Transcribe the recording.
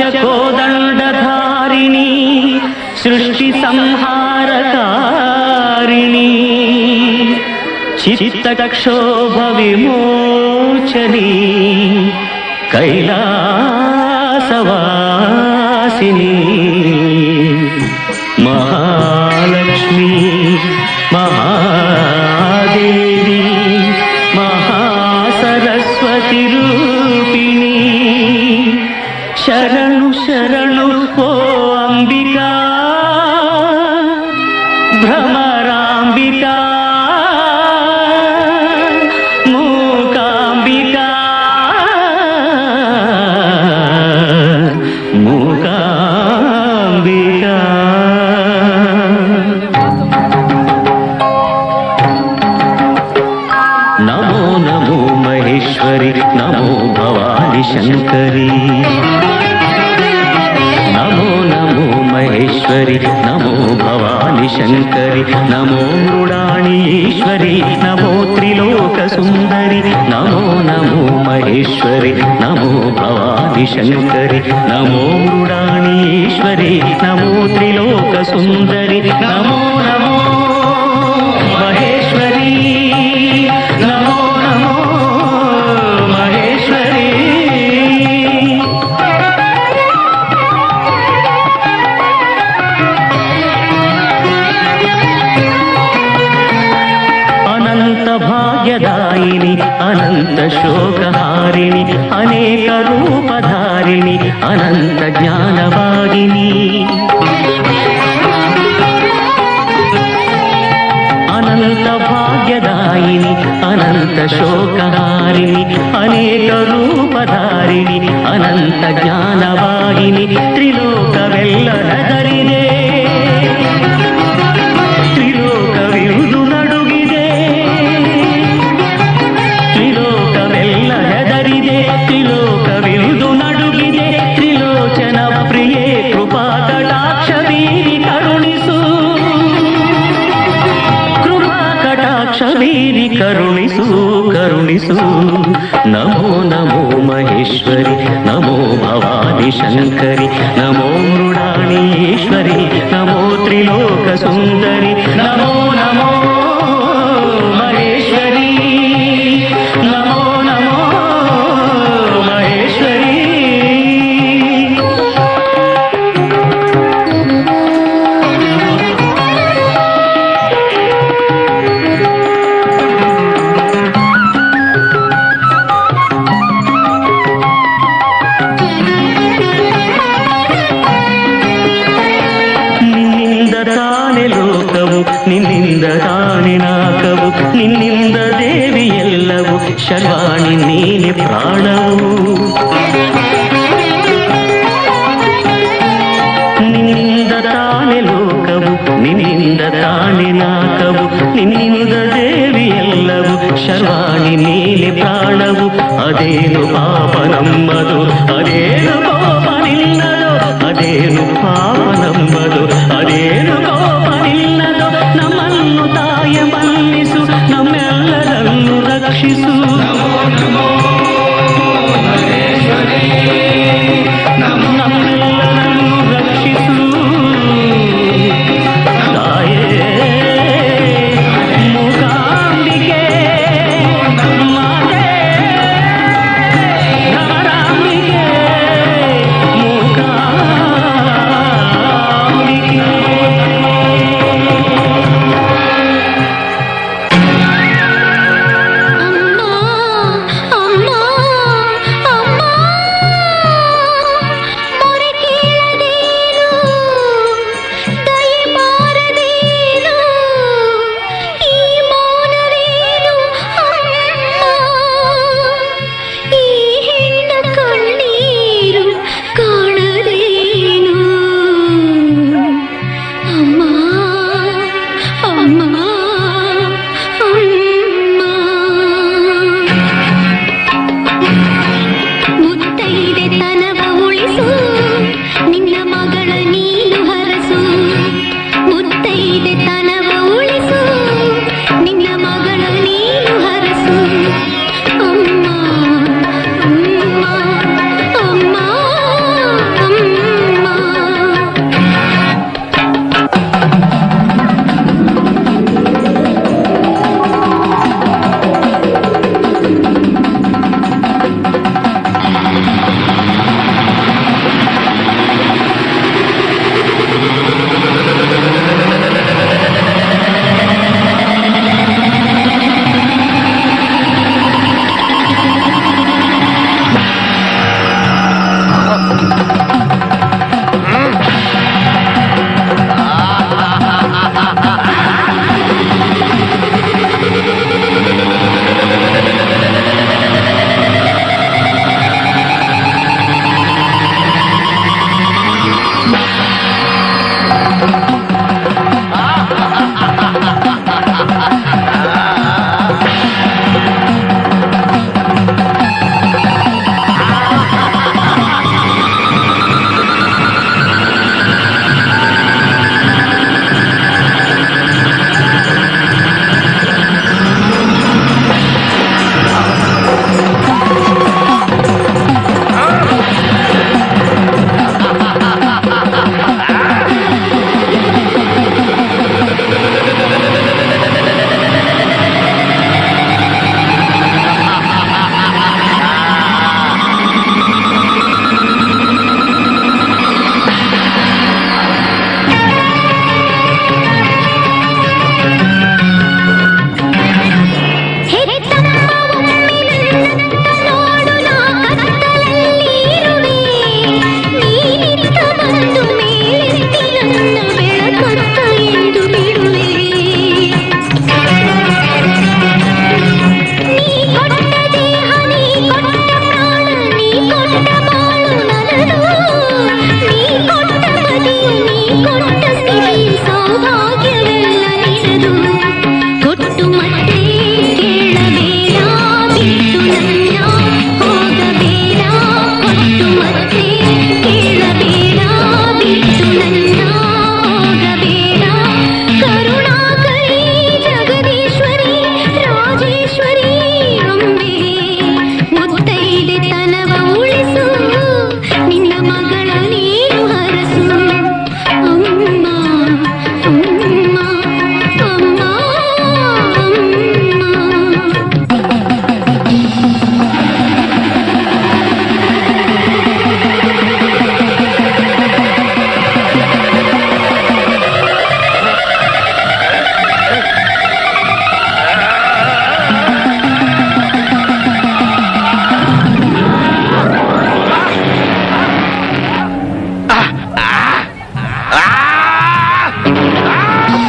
పాశ కోదండధారిణి సృష్టి సంహారకారిణి చిత్తక్షోభ విమోచని కైలాసవాసిని శరణు శరణు ఓ అంబికా. భ్రమరాంబికా. మూకాంబికా. మూకాంబికా. నమో నమో మహేశ్వరి నమో భవాని శంకరీ. మహేశ్వరి నమో భవాని శంకరి నమో మృడాణి ఈశ్వరి నమో త్రిలోక సుందరి నమో నమో మహేశ్వరి నమో భవాని శంకరి నమో మృడాణి ఈశ్వరి నమో త్రిలోక సుందరి నమో అనంత శోకహారిణి అనేక రూపధారిణి అనంత జ్ఞానవాగిని అనంత భాగ్యదాయిని అనంత శోకహారిణి అనేక రూపధారిణి అనంత జ్ఞానవాగిని త్రిలోక వెల్లనదరిదే నమో మహేశ్వరి నమో భవాని శంకరి నమో మృడాణీశ్వరి నమో త్రిలోక సుందరి అక్షరవాణి నేనే ప్రాణము. నినింద తానే లోకము నినింద నాకము నినింద దేవి ఎల్లవు శర్వాణి నీలి ప్రాణవు అదేను పాపనమ్మదు あ